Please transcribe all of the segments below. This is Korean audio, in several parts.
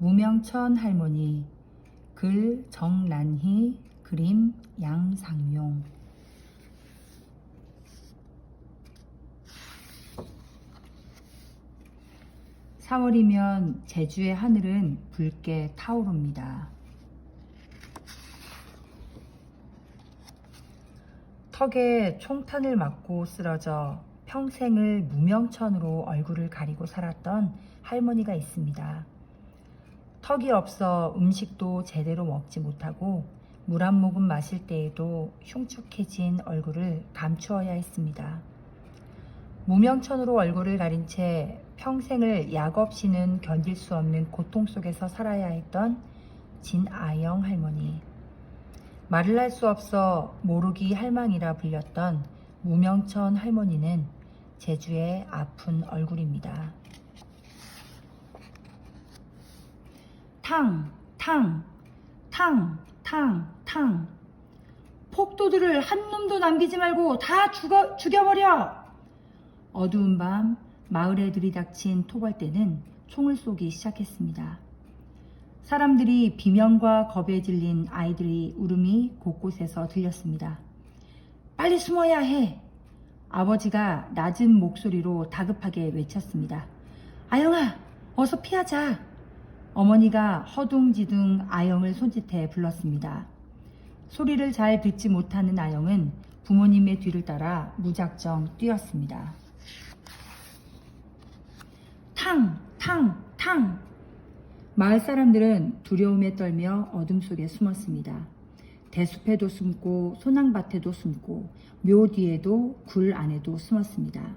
무명천 할머니 글 정란희 그림 양상용 4월이면 제주의 하늘은 붉게 타오릅니다. 턱에 총탄을 맞고 쓰러져 평생을 무명천으로 얼굴을 가리고 살았던 할머니가 있습니다. 턱이 없어 음식도 제대로 먹지 못하고 물 한 모금 마실 때에도 흉측해진 얼굴을 감추어야 했습니다. 무명천으로 얼굴을 가린 채 평생을 약 없이는 견딜 수 없는 고통 속에서 살아야 했던 진아영 할머니. 말을 할 수 없어 모르기 할망이라 불렸던 무명천 할머니는 제주의 아픈 얼굴입니다. 탕, 탕, 탕, 탕, 탕. 폭도들을 한 놈도 남기지 말고 다 죽어, 죽여버려! 어두운 밤 마을에 들이닥친 토벌대는 총을 쏘기 시작했습니다. 사람들이 비명과 겁에 질린 아이들의 울음이 곳곳에서 들렸습니다. 빨리 숨어야 해! 아버지가 낮은 목소리로 다급하게 외쳤습니다. 아영아, 어서 피하자! 어머니가 허둥지둥 아영을 손짓해 불렀습니다. 소리를 잘 듣지 못하는 아영은 부모님의 뒤를 따라 무작정 뛰었습니다. 탕, 탕, 탕! 마을 사람들은 두려움에 떨며 어둠 속에 숨었습니다. 대숲에도 숨고 소낭밭에도 숨고 묘 뒤에도 굴 안에도 숨었습니다.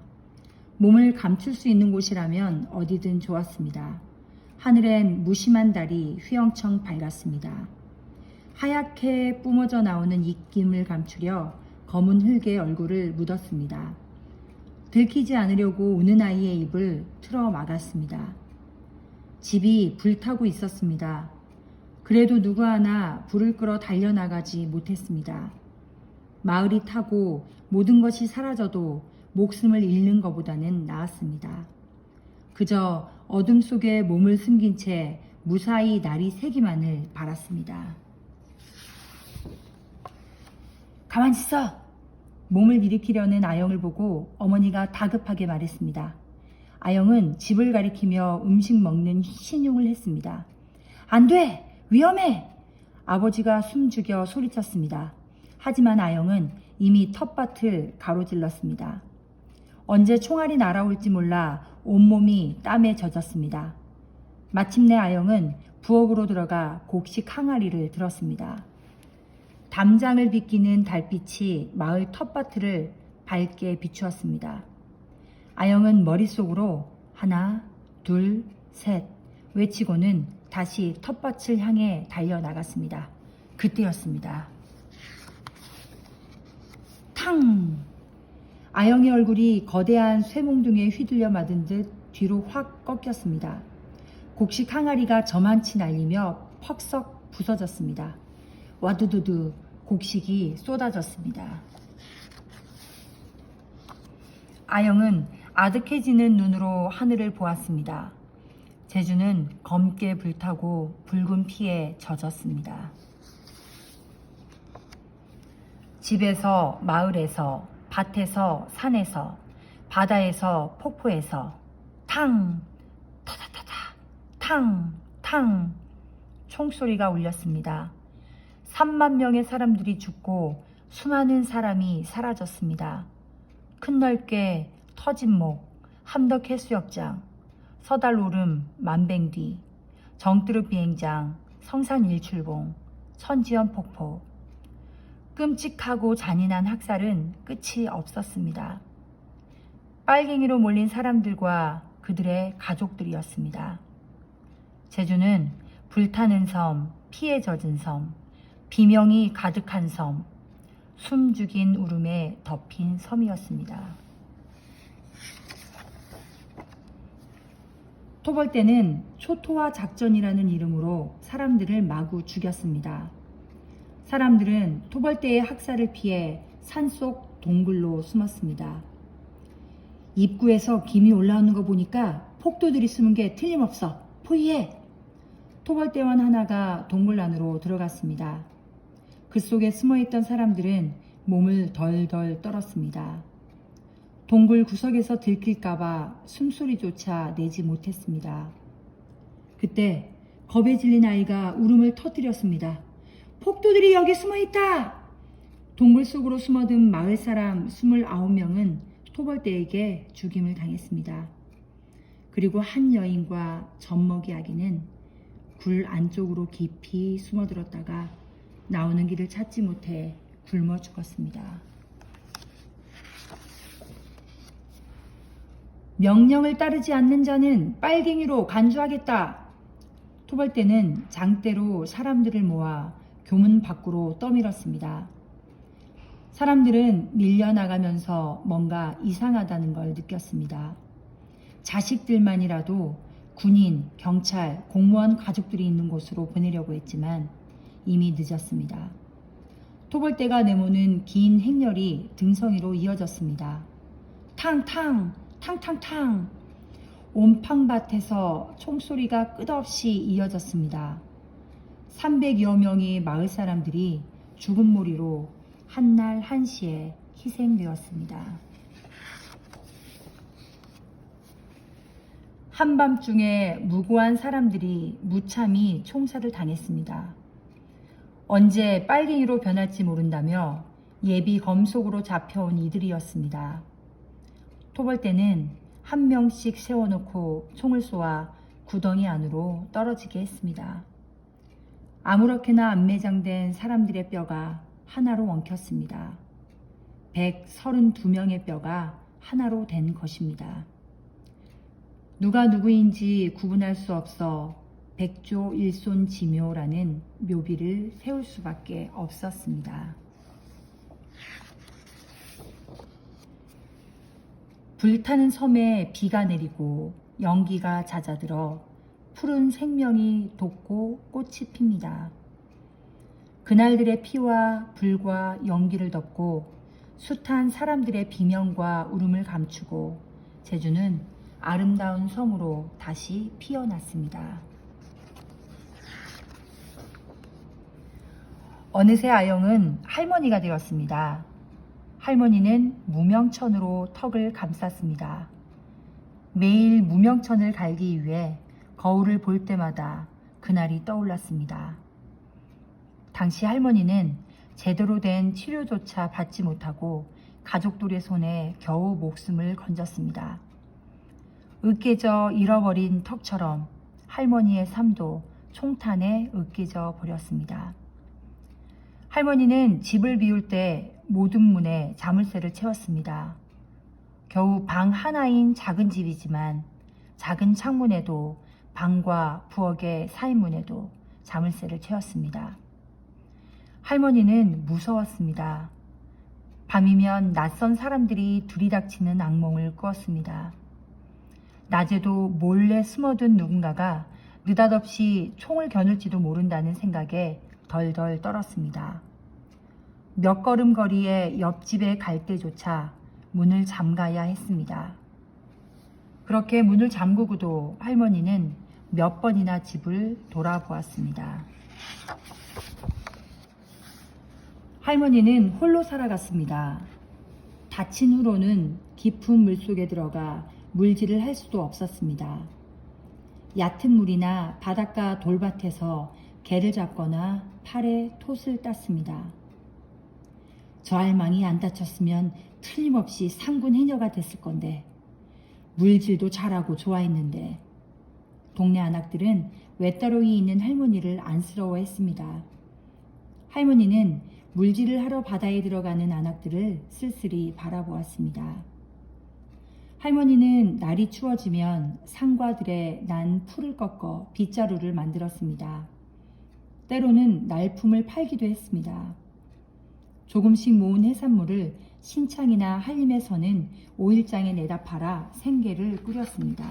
몸을 감출 수 있는 곳이라면 어디든 좋았습니다. 하늘엔 무심한 달이 휘영청 밝았습니다. 하얗게 뿜어져 나오는 입김을 감추려 검은 흙에 얼굴을 묻었습니다. 들키지 않으려고 우는 아이의 입을 틀어 막았습니다. 집이 불타고 있었습니다. 그래도 누구 하나 불을 끌어 달려나가지 못했습니다. 마을이 타고 모든 것이 사라져도 목숨을 잃는 것보다는 나았습니다. 그저 어둠 속에 몸을 숨긴 채 무사히 날이 새기만을 바랐습니다. 가만히 있어! 몸을 일으키려는 아영을 보고 어머니가 다급하게 말했습니다. 아영은 집을 가리키며 음식 먹는 신용을 했습니다. 안 돼! 위험해! 아버지가 숨죽여 소리쳤습니다. 하지만 아영은 이미 텃밭을 가로질렀습니다. 언제 총알이 날아올지 몰라 온몸이 땀에 젖었습니다. 마침내 아영은 부엌으로 들어가 곡식 항아리를 들었습니다. 담장을 비끼는 달빛이 마을 텃밭을 밝게 비추었습니다. 아영은 머릿속으로 하나, 둘, 셋 외치고는 다시 텃밭을 향해 달려나갔습니다. 그때였습니다. 탕! 아영의 얼굴이 거대한 쇠몽둥이에 휘둘려 맞은 듯 뒤로 확 꺾였습니다. 곡식 항아리가 저만치 날리며 퍽썩 부서졌습니다. 와두두두 곡식이 쏟아졌습니다. 아영은 아득해지는 눈으로 하늘을 보았습니다. 제주는 검게 불타고 붉은 피에 젖었습니다. 집에서 마을에서 밭에서 산에서 바다에서 폭포에서 탕 타다타다 탕 탕 총소리가 울렸습니다. 3만 명의 사람들이 죽고 수많은 사람이 사라졌습니다. 큰 넓게 터진 목, 함덕 해수욕장, 서달 오름, 만뱅뒤, 정뜨르 비행장, 성산 일출봉, 천지연 폭포. 끔찍하고 잔인한 학살은 끝이 없었습니다. 빨갱이로 몰린 사람들과 그들의 가족들이었습니다. 제주는 불타는 섬, 피에 젖은 섬, 비명이 가득한 섬, 숨죽인 울음에 덮인 섬이었습니다. 토벌대는 초토화 작전이라는 이름으로 사람들을 마구 죽였습니다. 사람들은 토벌대의 학살을 피해 산속 동굴로 숨었습니다. 입구에서 김이 올라오는 거 보니까 폭도들이 숨은 게 틀림없어. 포위해! 토벌대원 하나가 동굴 안으로 들어갔습니다. 그 속에 숨어있던 사람들은 몸을 덜덜 떨었습니다. 동굴 구석에서 들킬까봐 숨소리조차 내지 못했습니다. 그때 겁에 질린 아이가 울음을 터뜨렸습니다. 폭도들이 여기 숨어 있다! 동굴 속으로 숨어든 마을 사람 29명은 토벌대에게 죽임을 당했습니다. 그리고 한 여인과 젖먹이 아기는 굴 안쪽으로 깊이 숨어들었다가 나오는 길을 찾지 못해 굶어 죽었습니다. 명령을 따르지 않는 자는 빨갱이로 간주하겠다. 토벌대는 장대로 사람들을 모아 교문 밖으로 떠밀었습니다. 사람들은 밀려나가면서 뭔가 이상하다는 걸 느꼈습니다. 자식들만이라도 군인, 경찰, 공무원 가족들이 있는 곳으로 보내려고 했지만 이미 늦었습니다. 토벌대가 내모는 긴 행렬이 등성이로 이어졌습니다. 탕탕, 탕탕탕. 온팡밭에서 총소리가 끝없이 이어졌습니다. 300여 명의 마을 사람들이 죽은 모리로 한날 한시에 희생되었습니다. 한밤중에 무고한 사람들이 무참히 총살을 당했습니다. 언제 빨갱이로 변할지 모른다며 예비 검속으로 잡혀온 이들이었습니다. 토벌대는 한 명씩 세워놓고 총을 쏘아 구덩이 안으로 떨어지게 했습니다. 아무렇게나 안매장된 사람들의 뼈가 하나로 엉켰습니다. 132명의 뼈가 하나로 된 것입니다. 누가 누구인지 구분할 수 없어 백조 일손 지묘라는 묘비를 세울 수밖에 없었습니다. 불타는 섬에 비가 내리고 연기가 잦아들어 푸른 생명이 돋고 꽃이 핍니다. 그날들의 피와 불과 연기를 덮고 숱한 사람들의 비명과 울음을 감추고 제주는 아름다운 섬으로 다시 피어났습니다. 어느새 아영은 할머니가 되었습니다. 할머니는 무명천으로 턱을 감쌌습니다. 매일 무명천을 갈기 위해 거울을 볼 때마다 그날이 떠올랐습니다. 당시 할머니는 제대로 된 치료조차 받지 못하고 가족들의 손에 겨우 목숨을 건졌습니다. 으깨져 잃어버린 턱처럼 할머니의 삶도 총탄에 으깨져 버렸습니다. 할머니는 집을 비울 때 모든 문에 자물쇠를 채웠습니다. 겨우 방 하나인 작은 집이지만 작은 창문에도 방과 부엌의 사이문에도 자물쇠를 채웠습니다. 할머니는 무서웠습니다. 밤이면 낯선 사람들이 들이닥치는 악몽을 꾸었습니다. 낮에도 몰래 숨어든 누군가가 느닷없이 총을 겨눌지도 모른다는 생각에 덜덜 떨었습니다. 몇 걸음 거리에 옆집에 갈 때조차 문을 잠가야 했습니다. 그렇게 문을 잠그고도 할머니는 몇 번이나 집을 돌아보았습니다. 할머니는 홀로 살아갔습니다. 다친 후로는 깊은 물 속에 들어가 물질을 할 수도 없었습니다. 얕은 물이나 바닷가 돌밭에서 개를 잡거나 팔에 톳을 땄습니다. 저 할망이 안 다쳤으면 틀림없이 상군 해녀가 됐을 건데 물질도 잘하고 좋아했는데 동네 안악들은 외따로이 있는 할머니를 안쓰러워했습니다. 할머니는 물질을 하러 바다에 들어가는 안악들을 쓸쓸히 바라보았습니다. 할머니는 날이 추워지면 상과들의 난 풀을 꺾어 빗자루를 만들었습니다. 때로는 날품을 팔기도 했습니다. 조금씩 모은 해산물을 신창이나 한림에서는 오일장에 내다 팔아 생계를 꾸렸습니다.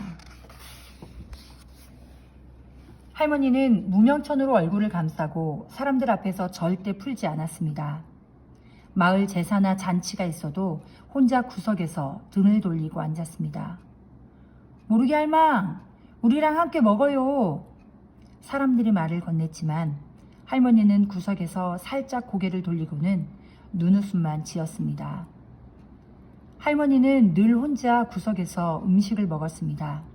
할머니는 무명천으로 얼굴을 감싸고 사람들 앞에서 절대 풀지 않았습니다. 마을 제사나 잔치가 있어도 혼자 구석에서 등을 돌리고 앉았습니다. 모르게 할망, 우리랑 함께 먹어요. 사람들이 말을 건넸지만 할머니는 구석에서 살짝 고개를 돌리고는 눈웃음만 지었습니다. 할머니는 늘 혼자 구석에서 음식을 먹었습니다.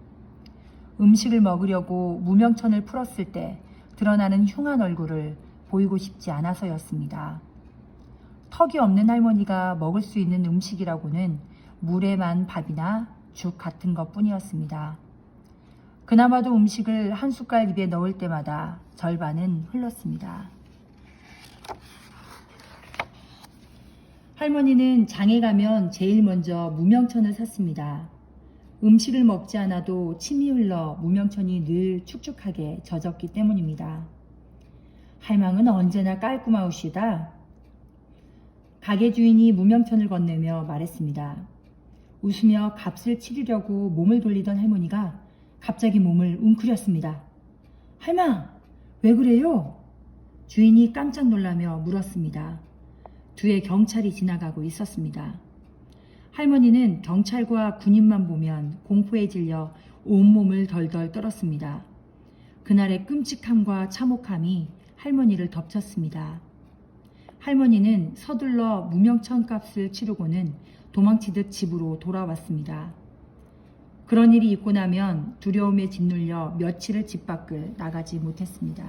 음식을 먹으려고 무명천을 풀었을 때 드러나는 흉한 얼굴을 보이고 싶지 않아서였습니다. 턱이 없는 할머니가 먹을 수 있는 음식이라고는 물에만 밥이나 죽 같은 것 뿐이었습니다. 그나마도 음식을 한 숟갈 입에 넣을 때마다 절반은 흘렀습니다. 할머니는 장에 가면 제일 먼저 무명천을 샀습니다. 음식을 먹지 않아도 침이 흘러 무명천이 늘 축축하게 젖었기 때문입니다. 할망은 언제나 깔끔하우시다. 가게 주인이 무명천을 건네며 말했습니다. 웃으며 값을 치르려고 몸을 돌리던 할머니가 갑자기 몸을 웅크렸습니다. 할망, 왜 그래요? 주인이 깜짝 놀라며 물었습니다. 뒤에 경찰이 지나가고 있었습니다. 할머니는 경찰과 군인만 보면 공포에 질려 온몸을 덜덜 떨었습니다. 그날의 끔찍함과 참혹함이 할머니를 덮쳤습니다. 할머니는 서둘러 무명천 값을 치르고는 도망치듯 집으로 돌아왔습니다. 그런 일이 있고 나면 두려움에 짓눌려 며칠을 집 밖을 나가지 못했습니다.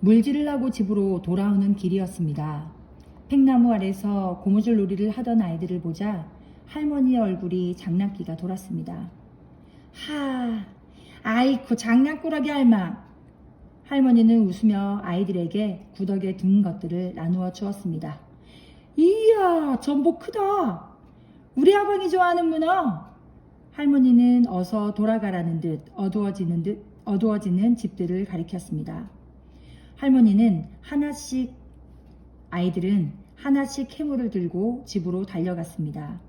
물질을 하고 집으로 돌아오는 길이었습니다. 팽나무 아래서 고무줄 놀이를 하던 아이들을 보자 할머니의 얼굴이 장난기가 돌았습니다. 하, 아이쿠 장난꾸러기 할망. 할머니는 웃으며 아이들에게 구덕에 든 것들을 나누어 주었습니다. 이야, 전복 크다. 우리 아방이 좋아하는 문어. 할머니는 어서 돌아가라는 듯 어두워지는 듯 어두워지는 집들을 가리켰습니다. 할머니는 하나씩 아이들은 하나씩 캐물을 들고 집으로 달려갔습니다.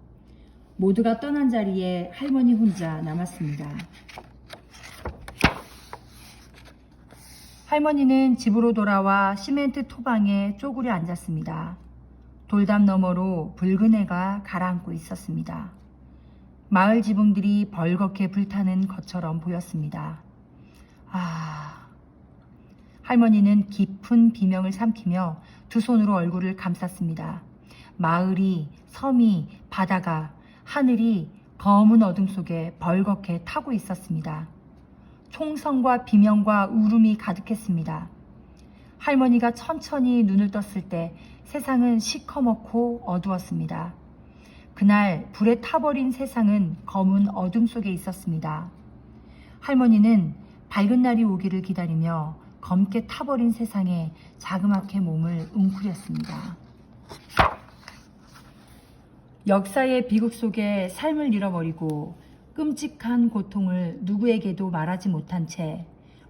모두가 떠난 자리에 할머니 혼자 남았습니다. 할머니는 집으로 돌아와 시멘트 토방에 쪼그려 앉았습니다. 돌담 너머로 붉은 해가 가라앉고 있었습니다. 마을 지붕들이 벌겋게 불타는 것처럼 보였습니다. 아, 할머니는 깊은 비명을 삼키며 두 손으로 얼굴을 감쌌습니다. 마을이, 섬이, 바다가, 하늘이 검은 어둠 속에 벌겋게 타고 있었습니다. 총성과 비명과 울음이 가득했습니다. 할머니가 천천히 눈을 떴을 때 세상은 시커멓고 어두웠습니다. 그날 불에 타버린 세상은 검은 어둠 속에 있었습니다. 할머니는 밝은 날이 오기를 기다리며 검게 타버린 세상에 자그맣게 몸을 웅크렸습니다. 역사의 비극 속에 삶을 잃어버리고 끔찍한 고통을 누구에게도 말하지 못한 채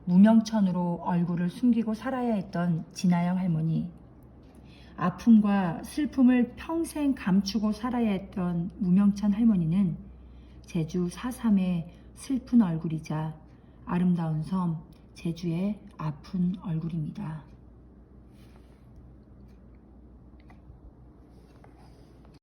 무명천으로 얼굴을 숨기고 살아야 했던 진아영 할머니. 아픔과 슬픔을 평생 감추고 살아야 했던 무명천 할머니는 제주 4.3의 슬픈 얼굴이자 아름다운 섬 제주의 아픈 얼굴입니다.